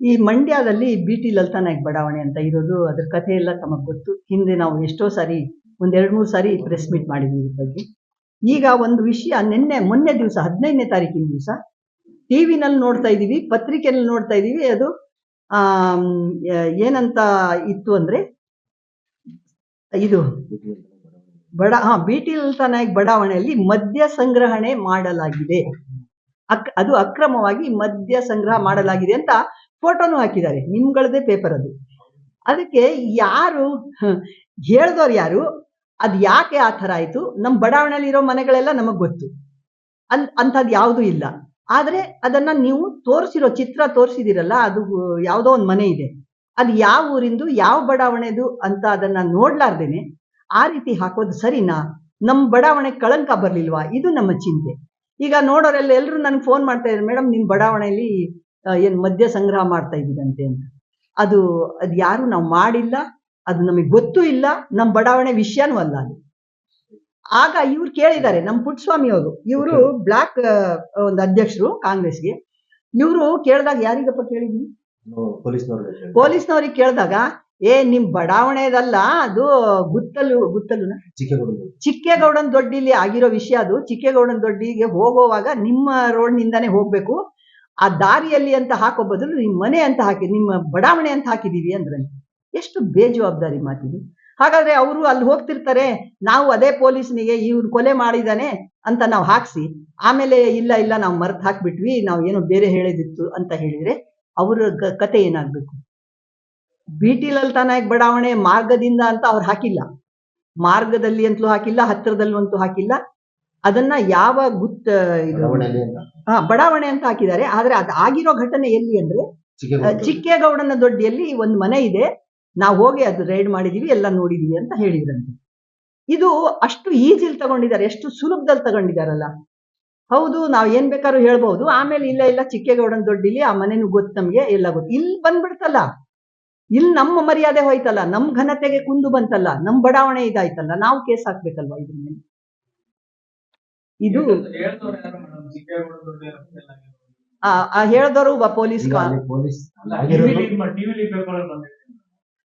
ಈ ಮಂಡ್ಯದಲ್ಲಿ B T Lalitha ಬಡಾವಣೆ ಅಂತ ಇರೋದು, ಅದ್ರ ಕಥೆ ಎಲ್ಲ ತಮಗೆ ಗೊತ್ತು. ಹಿಂದೆ ನಾವು ಎಷ್ಟೋ ಸಾರಿ, ಒಂದೆರಡು ಮೂರು ಸಾರಿ ಪ್ರೆಸ್ ಮೀಟ್ ಮಾಡಿದ್ವಿ ಇದ್ರ ಬಗ್ಗೆ. ಈಗ ಒಂದು ವಿಷಯ, ನಿನ್ನೆ, ಮೊನ್ನೆ ದಿವಸ, ಹದಿನೈದನೇ ತಾರೀಕಿನ ದಿವಸ ಟಿವಿನಲ್ಲಿ ನೋಡ್ತಾ ಇದೀವಿ ಪತ್ರಿಕೆಯಲ್ಲಿ ನೋಡ್ತಾ ಇದೀವಿ ಅದು ಏನಂತ ಇತ್ತು ಅಂದ್ರೆ, ಇದು, ಬಡ, ಹಾ, ಬಿ ಟಿ ಲಲಿತಾ ನಾಯಕ್ ಬಡಾವಣೆಯಲ್ಲಿ ಮದ್ಯ ಸಂಗ್ರಹಣೆ ಮಾಡಲಾಗಿದೆ. ಅಕ್, ಅದು ಅಕ್ರಮವಾಗಿ ಮದ್ಯ ಸಂಗ್ರಹ ಮಾಡಲಾಗಿದೆ ಅಂತ ಫೋಟೋನು ಹಾಕಿದ್ದಾರೆ, ನಿಮ್ಗಳದೇ ಪೇಪರ್ ಅದು. ಅದಕ್ಕೆ ಯಾರು ಹೇಳ್ದವ್ರು ಯಾರು, ಅದ್ ಯಾಕೆ ಆ ಥರ ಆಯ್ತು ನಮ್ಮ ಬಡಾವಣೆಯಲ್ಲಿರೋ ಮನೆಗಳೆಲ್ಲ ನಮಗೆ ಗೊತ್ತು. ಅಂತ ಅಂಥದ್ದು ಯಾವುದೂ ಇಲ್ಲ. ಆದ್ರೆ ಅದನ್ನ ನೀವು ತೋರಿಸಿರೋ ಚಿತ್ರ ತೋರಿಸಿದಿರಲ್ಲ, ಅದು ಯಾವುದೋ ಒಂದು ಮನೆ ಇದೆ. ಅದು ಯಾವ ಊರಿಂದು, ಯಾವ ಬಡಾವಣೆದು ಅಂತ ಅದನ್ನ ನೋಡ್ಲಾರ್ದೇನೆ, ಆ ರೀತಿ ಹಾಕೋದು ಸರಿನಾ? ನಮ್ಮ ಬಡಾವಣೆ ಕಳಂಕ ಬರ್ಲಿಲ್ವಾ? ಇದು ನಮ್ಮ ಚಿಂತೆ. ಈಗ ನೋಡೋರೆಲ್ಲ ಎಲ್ಲರೂ ನನಗೆ ಫೋನ್ ಮಾಡ್ತಾ ಇದ್ದಾರೆ ಮೇಡಮ್ ನಿಮ್ ಬಡಾವಣೆಯಲ್ಲಿ ಏನ್ ಮದ್ಯ ಸಂಗ್ರಹ ಮಾಡ್ತಾ ಇದ್ದೀರಂತೆ ಅಂತ. ಅದು ಅದು ಯಾರು ನಾವು ಮಾಡಿಲ್ಲ ಅದು ನಮಗೆ ಗೊತ್ತೂ ಇಲ್ಲ ನಮ್ಮ ಬಡಾವಣೆ ವಿಷಯನೂ ಅಲ್ಲ ಅದು. ಆಗ ಇವ್ರು ಕೇಳಿದ್ದಾರೆ ನಮ್ಮ ಪುಟ್ಟಸ್ವಾಮಿ ಅವರು ಇವರು ಬ್ಲಾಕ್ ಒಂದು ಅಧ್ಯಕ್ಷರು ಕಾಂಗ್ರೆಸ್ಗೆ. ಇವರು ಕೇಳಿದಾಗ ಯಾರಿಗಪ್ಪ ಕೇಳಿದ್ವಿ ಪೊಲೀಸ್ನವ್ರಿಗೆ ಕೇಳಿದಾಗ ಏ ನಿಮ್ ಬಡಾವಣೆದಲ್ಲ ಅದು ಗುತ್ತಲು ಗುತ್ತಲು ಚಿಕ್ಕೇಗೌಡನ್ ದೊಡ್ಡಿಲಿ ಆಗಿರೋ ವಿಷಯ ಅದು. ಚಿಕ್ಕೇಗೌಡನ್ ದೊಡ್ಡಿಗೆ ಹೋಗುವಾಗ ನಿಮ್ಮ ರೋಡ್ ನಿಂದಾನೇ ಹೋಗ್ಬೇಕು. ಆ ದಾರಿಯಲ್ಲಿ ಅಂತ ಹಾಕೋ ಬದಲು ನಿಮ್ಮ ಮನೆ ಅಂತ ಹಾಕಿ, ನಿಮ್ಮ ಬಡಾವಣೆ ಅಂತ ಹಾಕಿದ್ದೀವಿ ಅಂದ್ರೆ ಎಷ್ಟು ಬೇಜವಾಬ್ದಾರಿ ಮಾತಿದು. ಹಾಗಾದ್ರೆ ಅವರು ಅಲ್ಲಿ ಹೋಗ್ತಿರ್ತಾರೆ, ನಾವು ಅದೇ ಪೊಲೀಸ್ನಿಗೆ ಇವ್ರು ಕೊಲೆ ಮಾಡಿದಾನೆ ಅಂತ ನಾವು ಹಾಕ್ಸಿ, ಆಮೇಲೆ ಇಲ್ಲ ಇಲ್ಲ, ನಾವು ಮರ್ತ್ ಹಾಕ್ಬಿಟ್ವಿ, ನಾವು ಏನೋ ಬೇರೆ ಹೇಳಿದಿತ್ತು ಅಂತ ಹೇಳಿದ್ರೆ ಅವ್ರ ಕತೆ ಏನಾಗ್ಬೇಕು? ಬಿಟಿ ಲಲಿತಾ ನಾಯಕ್ ಬಡಾವಣೆ ಮಾರ್ಗದಿಂದ ಅಂತ ಅವ್ರು ಹಾಕಿಲ್ಲ. ಮಾರ್ಗದಲ್ಲಿ ಅಂತಲೂ ಹಾಕಿಲ್ಲ, ಹತ್ತಿರದಲ್ಲೂ ಅಂತೂ ಹಾಕಿಲ್ಲ. ಅದನ್ನ ಯಾವ ಗುತ್ತ ಹಾ, ಬಡಾವಣೆ ಅಂತ ಹಾಕಿದ್ದಾರೆ. ಆದ್ರೆ ಅದು ಆಗಿರೋ ಘಟನೆ ಎಲ್ಲಿ ಅಂದ್ರೆ ಚಿಕ್ಕೇಗೌಡನ ದೊಡ್ಡಿಯಲ್ಲಿ ಒಂದು ಮನೆ ಇದೆ. ನಾವು ಹೋಗಿ ಅದು ರೈಡ್ ಮಾಡಿದೀವಿ ಎಲ್ಲ ನೋಡಿದೀವಿ ಅಂತ ಹೇಳಿದ್ರಂತೆ. ಇದು ಅಷ್ಟು ಈಜಿಲ್ ತಗೊಂಡಿದ್ದಾರೆ ಎಷ್ಟು ಸುಲಭದಲ್ಲಿ ತಗೊಂಡಿದಾರಲ್ಲ ಹೌದು ನಾವ್ ಏನ್ ಬೇಕಾದ್ರೂ ಹೇಳ್ಬಹುದು ಆಮೇಲೆ ಇಲ್ಲ ಇಲ್ಲ ಚಿಕ್ಕೇಗೌಡನ ದೊಡ್ಡಿಲಿ ಆ ಮನೆನೂ ಗೊತ್ತು ನಮ್ಗೆ ಎಲ್ಲ ಗೊತ್ತು. ಇಲ್ಲಿ ಬಂದ್ಬಿಡ್ತಲ್ಲ. ಇಲ್ಲಿ ನಮ್ಮ ಮರ್ಯಾದೆ ಹೋಯ್ತಲ್ಲ. ನಮ್ ಘನತೆಗೆ ಕುಂದು ಬಂತಲ್ಲ. ನಮ್ ಬಡಾವಣೆ ಇದಾಯ್ತಲ್ಲ. ನಾವು ಕೇಸ್ ಹಾಕ್ಬೇಕಲ್ವಾ ಇದ್ರ ಮೇಲೆ ಹೇಳ್ದವರು ಒಬ್ಬ ಪೊಲೀಸ್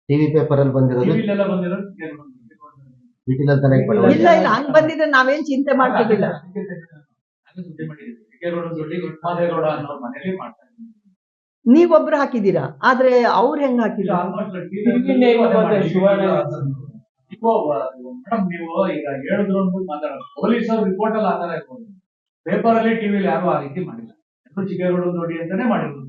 ಟಿವಿ ಪೇಪರ್ ಅಲ್ಲಿ ಬಂದಿರೋದು? ಇಲ್ಲ ಇಲ್ಲ ಹಂಗ್ ಬಂದಿದ್ರೆ ನಾವೇನ್ ಚಿಂತೆ ಮಾಡ್ತಿದ್ದಿಲ್ಲ. ನೀವೊಬ್ರು ಹಾಕಿದೀರಾ ಆದ್ರೆ ಅವ್ರು ಹೆಂಗ್ ಹಾಕಿಲ್ಲ ಮೇಡಮ್ ನೀವು ಈಗ ಹೇಳಿದ್ರು ಅಂದ್ಬಿಟ್ಟು ಮಾತಾಡೋದು ಪೊಲೀಸರು ರಿಪೋರ್ಟ್ ಅಲ್ಲಿ ಆಧಾರ ಇರ್ಬೋದು. ಪೇಪರ್ ಅಲ್ಲಿ ಟಿವಿಲಿ ಯಾರು ಆ ರೀತಿ ಮಾಡಿಲ್ಲ. ಎಲ್ಲರೂ ಚಿಕ್ಕಗಳು ನೋಡಿ ಅಂತಾನೆ ಮಾಡಿರೋದು